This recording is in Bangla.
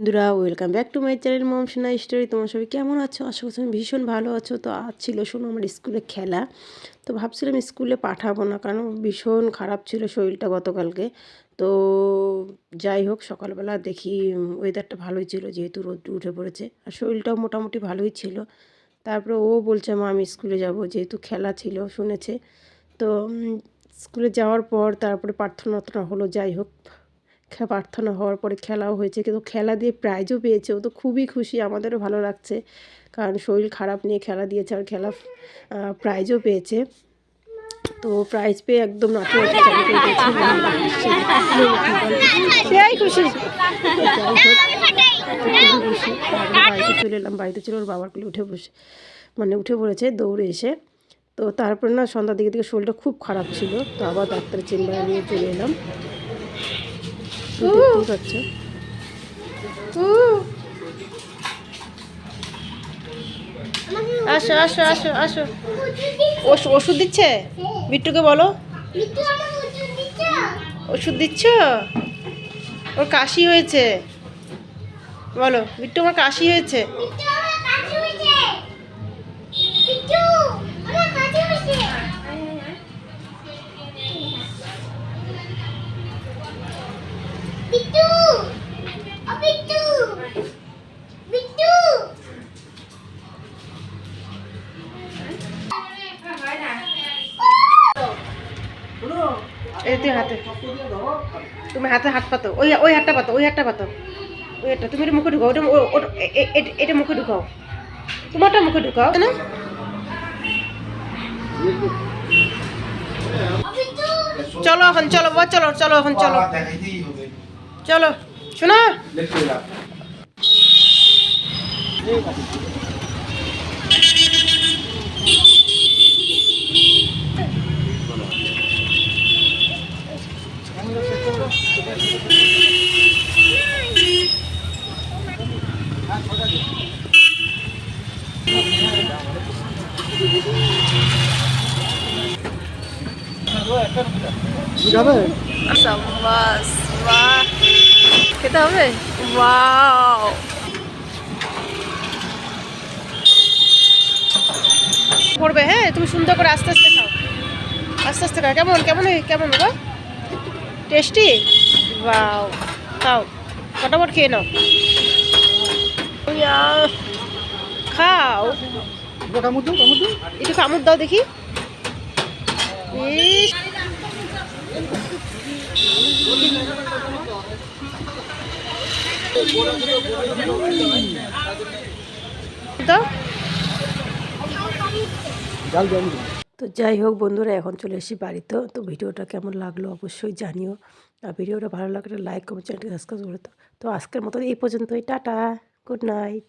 বন্ধুরা welcome back to my channel Mom Sona story তোমার সবাই কেমন আছো? আশা করছি তুমি ভীষণ ভালো আছো। তো আজ ছিল, শোনো, আমার স্কুলে খেলা। তো ভাবছিলাম স্কুলে পাঠাবো না, কারণ ভীষণ খারাপ ছিল শরীরটা গতকালকে। তো যাই হোক, সকালবেলা দেখি ওয়েদারটা ভালোই ছিল, যেহেতু রোদ উঠে পড়েছে। আর শরীরটাও মোটামুটি ভালোই ছিল। তারপরে ও বলছে, মা, আমি স্কুলে যাব। যেহেতু খেলা ছিল, শুনেছে। তো স্কুলে যাওয়ার পর তারপরে প্রার্থনা হলো, যাই হোক। খে- প্রার্থনা হওয়ার পরে খেলাও হয়েছে। কিন্তু খেলা দিয়ে প্রাইজও পেয়েছে। ও তো খুবই খুশি, আমাদেরও ভালো লাগছে। কারণ শরীর খারাপ নিয়ে খেলা দিয়েছে আর খেলা প্রাইজও পেয়েছে। তো প্রাইজ পেয়ে একদম বাড়িতে চলে এলাম, বাড়িতে চলে ওর বাবার কোলে উঠে বসে মানে উঠে পড়েছে দৌড়ে এসে। তো তারপরে না সন্ধ্যার দিকে দিকে শরীরটা খুব খারাপ ছিল। তো আবার ডাক্তারের চেম্বারে নিয়ে চলে এলাম। তো দেখতেই আসো আসো আসো আসো। ওষ- ওষুধ দিচ্ছে? বিট্টুকে বলো। ওষুধ দিচ্ছ? ওর কাশি হয়েছে। বলো বিট্টু আমার কাশি হয়েছে। এই হাতে। তুমি হাতে হাত পাতো। ওই ওই হাতটা পাতো, ওই হাতটা পাতো। ওই হাতটা, তুমি এটা মুখে ঢুকাও, ওটা এটা মুখে ঢুকাও। তোমারটা মুখে ঢুকাও না চলো এখন, চলো বাবা চলো চলো এখন, চলো। চলো, শোনো। বাহ খেতে হবে ওয়াও পড়বে হ্যাঁ? তুমি সুন্দর করে আস্তে আস্তে খাও। আস্তে আস্তে খাও। কেমন কেমন কেমন গো? টেস্টি ওয়াও খাও ফটাফট খেয়ে নাও খাও একটু কামড় দাও দেখি ইস তো যাই হোক বন্ধুরা, এখন চলে এসেছি বাড়িতে। তো ভিডিওটা কেমন লাগল অবশ্যই জানিও। আর ভিডিওটা ভালো লাগলে লাইক কমেন্ট চ্যানেলটি সাবস্ক্রাইব করে তো আজকের মতো এই পর্যন্তই। Tata good night